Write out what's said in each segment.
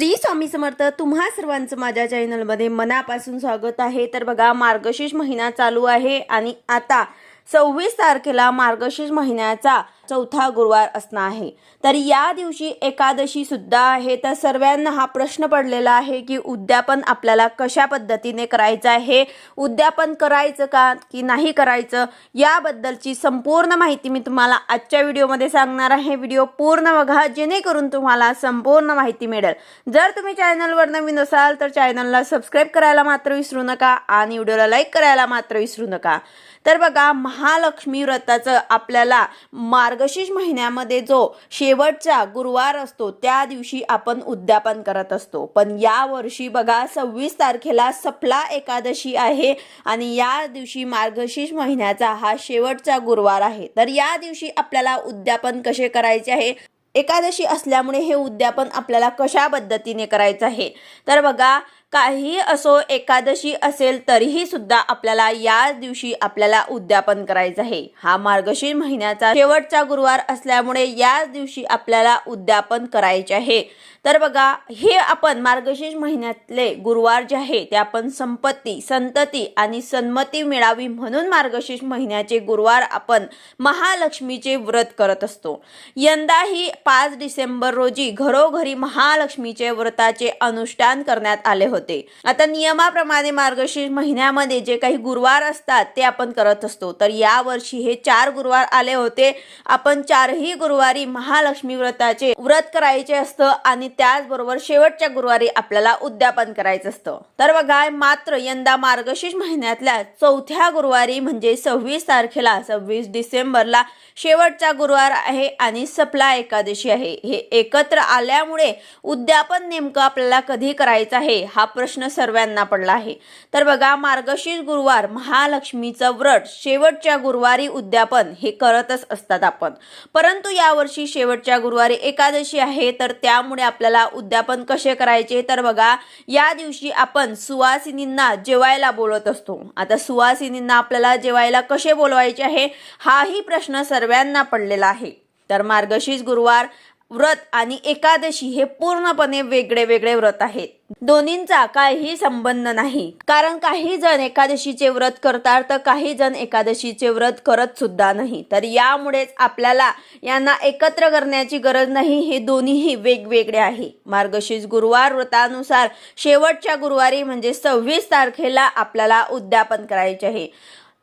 श्री स्वामी समर्थ तुम्हा सर्वांचं माझ्या चॅनलमध्ये मनापासून स्वागत आहे. तर बघा मार्गशीर्ष महिना चालू आहे आणि आता सव्वीस तारखेला मार्गशीर्ष महिन्याचा चौथा गुरुवार असणार आहे. तर या दिवशी एकादशी सुद्धा आहे. तर सर्वांना हा प्रश्न पडलेला आहे की उद्यापन आपल्याला कशा पद्धतीने करायचं आहे? उद्यापन करायचं का की नाही करायचं? याबद्दलची संपूर्ण माहिती मी तुम्हाला आजच्या व्हिडिओमध्ये सांगणार आहे. व्हिडिओ पूर्ण बघा जेणेकरून तुम्हाला संपूर्ण माहिती मिळेल. जर तुम्ही चॅनलवर नवीन असाल तर चॅनलला सबस्क्राईब करायला मात्र विसरू नका आणि व्हिडिओला लाईक करायला मात्र विसरू नका. तर बघा महालक्ष्मी व्रताचं आपल्याला मार्ग मार्गशीर्ष महिन्यामध्ये जो शेवटचा गुरुवार असतो त्या दिवशी आपण उद्यापन करत असतो. पण या वर्षी बघा सव्वीस तारखेला सफला एकादशी आहे आणि या दिवशी मार्गशीर्ष महिन्याचा हा शेवटचा गुरुवार आहे. तर या दिवशी आपल्याला उद्यापन कसे करायचे आहे? एकादशी असल्यामुळे हे उद्यापन आपल्याला कशा पद्धतीने करायचं आहे? तर बघा काही असो एकादशी असेल तरीही सुद्धा आपल्याला या दिवशी आपल्याला उद्यापन करायचं आहे. हा मार्गशीर महिन्याचा शेवटचा गुरुवार असल्यामुळे याच दिवशी आपल्याला उद्यापन करायचे आहे. तर बघा हे आपण मार्गशीर्ष महिन्यातले गुरुवार जे आहे ते आपण संपत्ती संतती आणि सन्मती मिळावी म्हणून मार्गशीर्ष महिन्याचे गुरुवार आपण महालक्ष्मीचे व्रत करत असतो. यंदाही पाच डिसेंबर रोजी घरोघरी महालक्ष्मीचे व्रताचे अनुष्ठान करण्यात आले होते. आता नियमाप्रमाणे मार्गशीर्ष महिन्यामध्ये जे काही गुरुवार असतात ते आपण करत असतो. तर या वर्षी हे चार गुरुवार आले होते. आपण चारही गुरुवारी महालक्ष्मी व्रताचे व्रत करायचे असतं आणि त्याचबरोबर शेवटच्या गुरुवारी आपल्याला उद्यापन करायचं असतं. तर बघा मात्र यंदा मार्गशीर्ष महिन्यातल्या चौथ्या गुरुवारी म्हणजे सव्वीस तारखेला सव्वीस डिसेंबरला शेवटचा गुरुवार आहे आणि सपला एकादशी आहे. हे एकत्र आल्यामुळे उद्यापन नेमकं आपल्याला कधी करायचं आहे हा प्रश्न सर्वांना पडला आहे. तर बघा मार्गशीर्ष गुरुवार महालक्ष्मीचं व्रत शेवटच्या गुरुवारी उद्यापन हे करतच असतात आपण. परंतु यावर्षी शेवटच्या गुरुवारी एकादशी आहे तर त्यामुळे आपल्याला उद्यापन कसे करायचे? तर बघा या दिवशी आपण सुवासिनींना जेवायला बोलत असतो. आता सुवासिनींना आपल्याला जेवायला कसे बोलवायचे आहे? हाही प्रश्न सर्वांना पडलेला आहे. तर मार्गशीर्ष गुरुवार व्रत आणि एकादशी हे पूर्णपणे वेगळे वेगळे व्रत आहेत. दोन्हींचा काहीही संबंध नाही. कारण काही जण एकादशीचे व्रत करतात तर काही जण एकादशीचे व्रत करत सुद्धा नाही. तर यामुळेच आपल्याला यांना एकत्र करण्याची गरज नाही. हे दोन्हीही वेगवेगळे आहे. मार्गशीर्ष गुरुवार व्रतानुसार शेवटच्या गुरुवारी म्हणजे सव्वीस तारखेला आपल्याला उद्यापन करायचे आहे.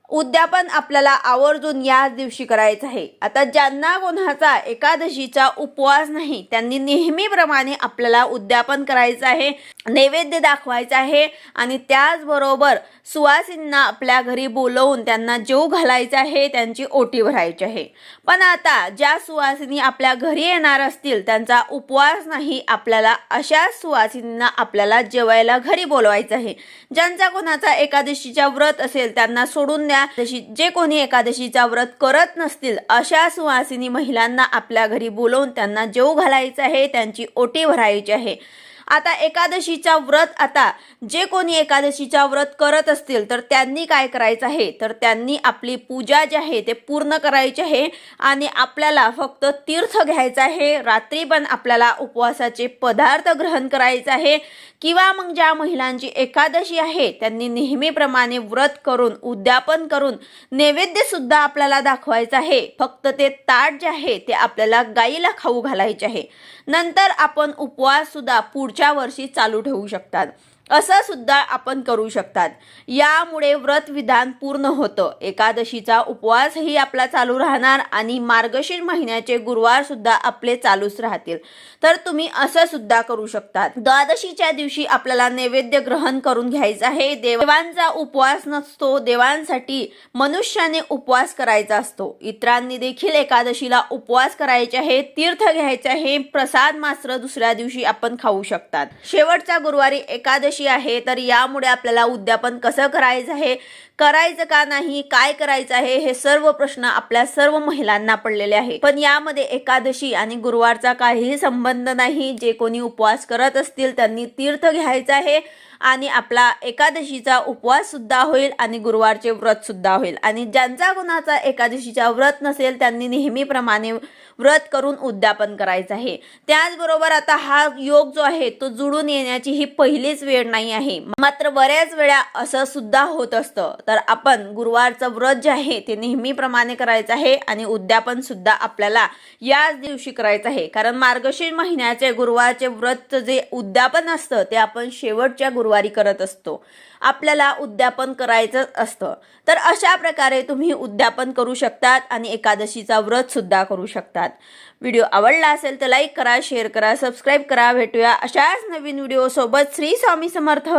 उद्यापन आपल्याला आवर्जून याच दिवशी करायचं आहे. आता ज्यांना कोणाचा एकादशीचा उपवास नाही त्यांनी नेहमीप्रमाणे आपल्याला उद्यापन करायचं आहे नैवेद्य दाखवायचं आहे आणि त्याचबरोबर सुवासींना आपल्या घरी बोलवून त्यांना जेव घालायचा आहे त्यांची ओटी भरायची आहे. पण आता ज्या सुवासिनी आपल्या घरी येणार असतील त्यांचा उपवास नाही आपल्याला अशा सुवासिनींना आपल्याला जेवायला घरी बोलवायचं आहे. ज्यांचा कोणाचा एकादशीचा व्रत असेल त्यांना सोडून द्या जशी जे कोणी एकादशीचा व्रत करत नसतील अशा सुवासिनी महिलांना आपल्या घरी बोलवून त्यांना जेव घालायचं आहे त्यांची ओटी भरायची आहे. आता एकादशीचा व्रत आता. जे कोणी एकादशीचा व्रत करत असतील तर त्यांनी काय करायचं आहे? तर त्यांनी आपली पूजा जी आहे ते पूर्ण करायची आहे आणि आपल्याला फक्त तीर्थ घ्यायचं आहे. रात्री पण आपल्याला उपवासाचे पदार्थ ग्रहण करायचं आहे. किंवा मग ज्या महिलांची एकादशी आहे त्यांनी नेहमीप्रमाणे व्रत करून उद्यापन करून नैवेद्यसुद्धा आपल्याला दाखवायचं आहे. फक्त ते ताट जे आहे ते आपल्याला गाईला खाऊ घालायचे आहे. नंतर आपण उपवास सुद्धा पुढच्या वर्षी चालू ठेवू शकतात. असं सुद्धा आपण करू शकतात. यामुळे व्रत विधान पूर्ण होतं. एकादशीचा उपवासही आपला चालू राहणार आणि मार्गशीर महिन्याचे गुरुवार सुद्धा आपले चालूच राहतील. तर तुम्ही असं सुद्धा करू शकतात. द्वादशीच्या दिवशी आपल्याला नैवेद्य ग्रहण करून घ्यायचं आहे. देवांचा उपवास नसतो. देवांसाठी मनुष्याने उपवास करायचा असतो. इतरांनी देखील एकादशीला उपवास करायचे आहे तीर्थ घ्यायचे आहे प्रसाद मात्र दुसऱ्या दिवशी आपण खाऊ शकतात. शेवटच्या गुरुवारी एकादशी आहे? तर यामुळे आपल्याला उद्यापन कसं करायचं आहे? करायचं का नाही काय करायचं आहे हे सर्व प्रश्न आपल्या सर्व महिलांना पडलेले आहे पण यामध्ये एकादशी आणि गुरुवारचा काहीही संबंध नाही. जे कोणी उपवास करत असतील त्यांनी तीर्थ घ्यायचं आहे आणि आपला एकादशीचा उपवास सुद्धा होईल आणि गुरुवारचे व्रत सुद्धा होईल. आणि ज्यांचा कोणाचा एकादशीचा व्रत नसेल त्यांनी नेहमीप्रमाणे व्रत करून उद्यापन करायचं आहे. त्याचबरोबर आता हा योग जो आहे तो जुळून येण्याची ही पहिलीच वेळ नाही आहे. मात्र बऱ्याच वेळा असं सुद्धा होत असतं. तर आपण गुरुवारचं व्रत जे आहे ते नेहमीप्रमाणे करायचं आहे आणि उद्यापन सुद्धा आपल्याला याच दिवशी करायचं आहे. कारण मार्गशीर महिन्याचे गुरुवारचे व्रत जे उद्यापन असतं ते आपण शेवटच्या गुरुवारी करत असतो. आपल्याला उद्यापन करायचंच असतं. तर अशा प्रकारे तुम्ही उद्यापन करू शकतात आणि एकादशीचा व्रत सुद्धा करू शकतात. व्हिडिओ आवडला असेल तर लाईक करा शेअर करा सबस्क्राईब करा. भेटूया अशाच नवीन व्हिडिओसोबत. श्री स्वामी समर्थ.